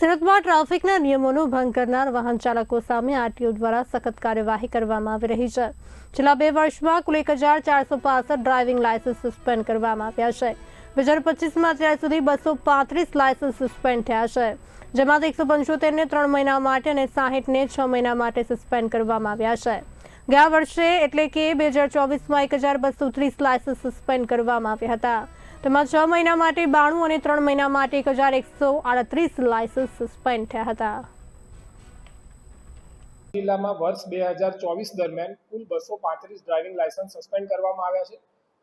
સુરતમાં ટ્રાફિકના નિયમોનો ભંગ કરનાર વાહન ચાલકો સામે આરટીઓ દ્વારા સખત કાર્યવાહી કરવામાં આવી રહી છે. છેલ્લા બે વર્ષમાં કુલ એક હજાર ચારસો પાસઠ ડ્રાઇવિંગ લાયસન્સ સસ્પેન્ડ કરવામાં આવ્યા છે. બે હજાર પચીસમાં અત્યાર સુધી બસો પાંત્રીસ લાયસન્સ સસ્પેન્ડ થયા છે. જેમાં એકસો પંચોતેરને ત્રણ મહિના માટે અને સાહીઠને છ મહિના માટે સસ્પેન્ડ કરવામાં આવ્યા છે. ગયા વર્ષે એટલે કે બે હજાર ચોવીસમાં એક હજાર બસો ત્રીસ લાયસન્સ સસ્પેન્ડ કરવામાં આવ્યા હતા. તેમાં છ મહિના માટે બાણું અને ત્રણ મહિના માટે એક હજાર એકસો આડત્રીસ લાયસન્સ સસ્પેન્ડ થયા હતા. જિલ્લામાં વર્ષ બે હજાર ચોવીસ દરમિયાન કુલ બસો પાંત્રીસ ડ્રાઇવિંગ લાયસન્સ સસ્પેન્ડ કરવામાં આવ્યા છે.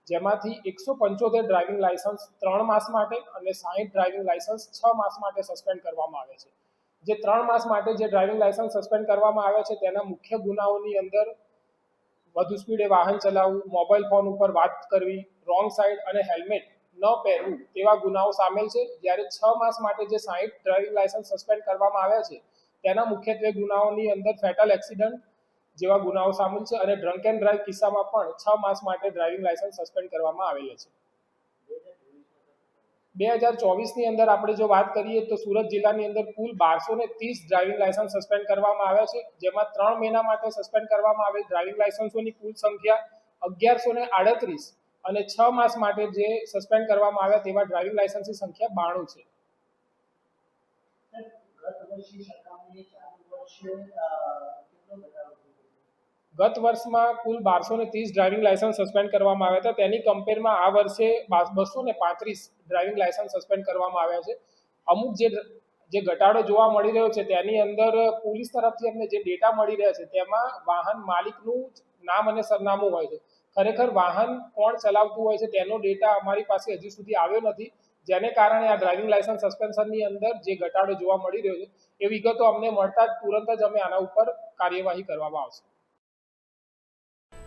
જેમાંથી એકસો પંચોતેર ડ્રાઇવિંગ લાયસન્સ ત્રણ માસ માટે અને સાહીઠ ડ્રાઇવિંગ લાયસન્સ છ માસ માટે સસ્પેન્ડ કરવામાં આવ્યા છે. જે ત્રણ માસ માટે જે ડ્રાઇવિંગ લાયસન્સ સસ્પેન્ડ કરવામાં આવ્યા છે, તેના મુખ્ય ગુનાઓની અંદર વધુ સ્પીડે વાહન ચલાવવું મોબાઈલ ફોન ઉપર વાત કરવી રોંગ સાઈડ અને હેલ્મેટ ન પહેરવું, તેવા ગુનાઓ સામેલ છે. જ્યારે છ માસ માટે જે સાહીઠ ડ્રાઇવિંગ લાયસન્સ સસ્પેન્ડ કરવામાં આવ્યા છે, તેના મુખ્યત્વે ગુનાઓની અંદર ફેટલ એક્સિડન્ટ જેવા ગુનાઓ સામેલ છે અને ડ્રંક એન્ડ ડ્રાઈવ કિસ્સામાં પણ છ માસ માટે ડ્રાઇવિંગ લાયસન્સ સસ્પેન્ડ કરવામાં આવેલા છે. બે હજાર ચોવીસની અંદર આપણે જો વાત કરીએ તો સુરત જિલ્લાની અંદર કુલ બારસો ને ત્રીસ ડ્રાઇવિંગ લાયસન્સ સસ્પેન્ડ કરવામાં આવ્યા છે. જેમાં ત્રણ મહિના માટે સસ્પેન્ડ કરવામાં આવેલ ડ્રાઇવિંગ લાયસન્સોની કુલ સંખ્યા અગિયારસો ને આડત્રીસ અને છ માસ માટે જે સસ્પેન્ડ કરવામાં આવ્યા તેવા ડ્રાઇવિંગ લાયસન્સની સંખ્યા બાણું છે. ગત વર્ષમાં કુલ બારસો ને ત્રીસ ડ્રાઇવિંગ લાયસન્સ સસ્પેન્ડ કરવામાં આવ્યા હતા. તેની કમ્પેરમાં આ વર્ષે બસો ને પાંત્રીસ ડ્રાઇવિંગ લાયસન્સ સસ્પેન્ડ કરવામાં આવ્યા છે. અમુક જે જે ઘટાડો જોવા મળી રહ્યો છે તેની અંદર પોલીસ તરફથી અમને જે ડેટા મળી રહ્યા છે તેમાં વાહન માલિકનું નામ અને સરનામું હોય છે. ખરેખર વાહન કોણ ચલાવતું હોય છે તેનો ડેટા અમારી પાસે હજી સુધી આવ્યો નથી. જેને કારણે આ ડ્રાઇવિંગ લાયસન્સ સસ્પેન્શનની અંદર જે ઘટાડો જોવા મળી રહ્યો છે, એ વિગતો અમને મળતા જ તુરંત જ અમે આના ઉપર કાર્યવાહી કરવામાં આવશે.